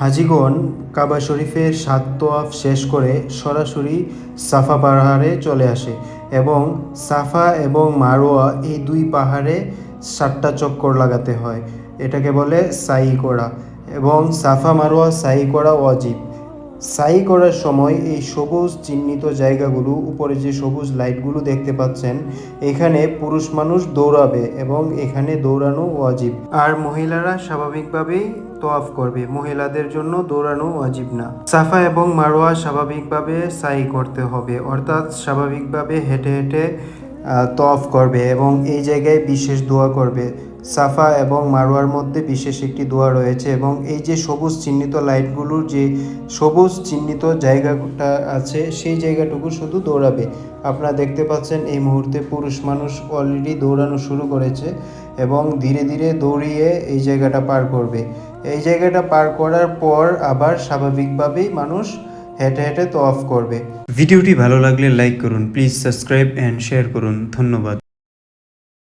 হাজিগণ কাবা শরীফের সাত তোয়াফ শেষ করে সরাসরি সাফা পাহাড়ে চলে আসে এবং সাফা এবং মারোয়া এই দুই পাহাড়ে সাতটা চক্কর লাগাতে হয়। এটাকে বলে সাই করা এবং সাফা মারোয়া সাই করা অজীব সাই করার সময় এই সবুজ চিহ্নিত জায়গাগুলো, উপরে যে সবুজ লাইটগুলো দেখতে পাচ্ছেন, এখানে পুরুষ মানুষ দৌড়াবে এবং এখানে দৌড়ানো ওয়াজিব। আর মহিলারা স্বাভাবিকভাবেই তোয়াফ করবে। মহিলাদের জন্য দৌড়ানো ওয়াজিব না। সাফা এবং মারোয়া স্বাভাবিকভাবে সাই করতে হবে। অর্থাৎ স্বাভাবিকভাবে হেঁটে হেঁটে তওয়াফ করবে এবং এই জায়গায় বিশেষ দোয়া করবে। সাফা এবং মারোয়ার মধ্যে বিশেষ একটি দোয়া রয়েছে এবং এই যে সবুজ চিহ্নিত লাইটগুলোর যে সবুজ চিহ্নিত জায়গাটা আছে, সেই জায়গাটুকু শুধু দৌড়াবে। আপনারা দেখতে পাচ্ছেন এই মুহূর্তে পুরুষ মানুষ অলরেডি দৌড়ানো শুরু করেছে এবং ধীরে ধীরে দৌড়িয়ে এই জায়গাটা পার করবে। এই জায়গাটা পার করার পর আবার স্বাভাবিকভাবেই মানুষ হেঁটে হেঁটে তো অফ করবে। ভিডিওটি ভালো লাগলে লাইক করুন প্লিজ সাবস্ক্রাইব অ্যান্ড শেয়ার করুন। ধন্যবাদ।